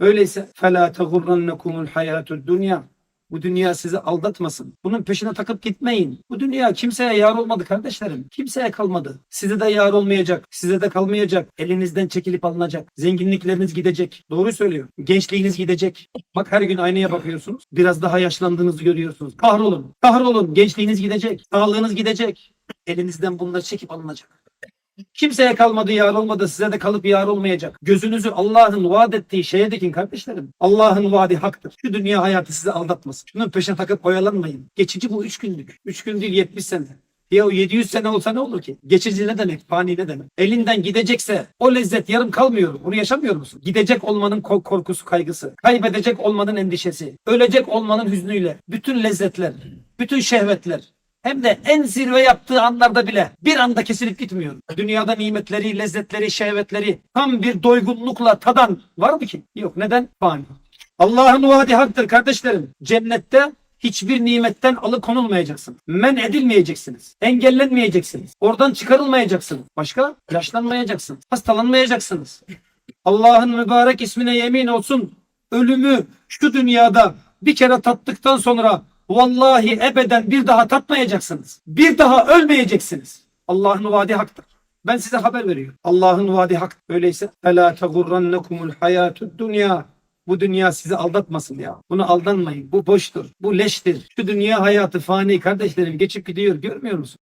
Öyleyse فَلَا تَغُرَّنَّكُمُ الْحَيَاتُ الدُّنْيَا bu dünya sizi aldatmasın. Bunun peşine takıp gitmeyin. Bu dünya kimseye yar olmadı kardeşlerim. Kimseye kalmadı. Size de yar olmayacak. Size de kalmayacak. Elinizden çekilip alınacak. Zenginlikleriniz gidecek. Doğru söylüyor. Gençliğiniz gidecek. Bak her gün aynaya bakıyorsunuz. Biraz daha yaşlandığınızı görüyorsunuz. Kahrolun. Kahrolun. Gençliğiniz gidecek. Sağlığınız gidecek. Elinizden bunlar çekip alınacak. Kimseye kalmadı yar olmadı size de kalıp yar olmayacak. Gözünüzü Allah'ın vaat ettiği şeye dikin kardeşlerim. Allah'ın vaadi haktır. Şu dünya hayatı sizi aldatmasın. Şunun peşine takıp oyalanmayın. Geçici bu üç günlük. Üç gün değil 70 sene. Ya o 700 sene olsa ne olur ki? Geçici ne demek? Fani ne demek? Elinden gidecekse o lezzet yarım kalmıyor. Bunu yaşamıyor musun? Gidecek olmanın ko- korkusu, kaygısı. Kaybedecek olmanın endişesi. Ölecek olmanın hüznüyle. Bütün lezzetler, bütün şehvetler, hem de en zirve yaptığı anlarda bile bir anda kesilip gitmiyor. Dünyada nimetleri, lezzetleri, şehvetleri tam bir doygunlukla tadan var mı ki? Yok. Neden? Fani. Allah'ın vaadi haktır kardeşlerim. Cennette hiçbir nimetten alıkonulmayacaksınız. Men edilmeyeceksiniz. Engellenmeyeceksiniz. Oradan çıkarılmayacaksınız. Başka? Yaşlanmayacaksınız. Hastalanmayacaksınız. Allah'ın mübarek ismine yemin olsun. Ölümü şu dünyada bir kere tattıktan sonra vallahi ebeden bir daha tatmayacaksınız. Bir daha ölmeyeceksiniz. Allah'ın vaadi haktır. Ben size haber veriyorum. Allah'ın vaadi hak. Öyleyse فَلَا تَغُرَّنَّكُمُ الْحَيَاتُ الدُّنْيَا Bu dünya sizi aldatmasın ya. Buna aldanmayın. Bu boştur. Bu leştir. Şu dünya hayatı fani kardeşlerim geçip gidiyor. Görmüyor musun?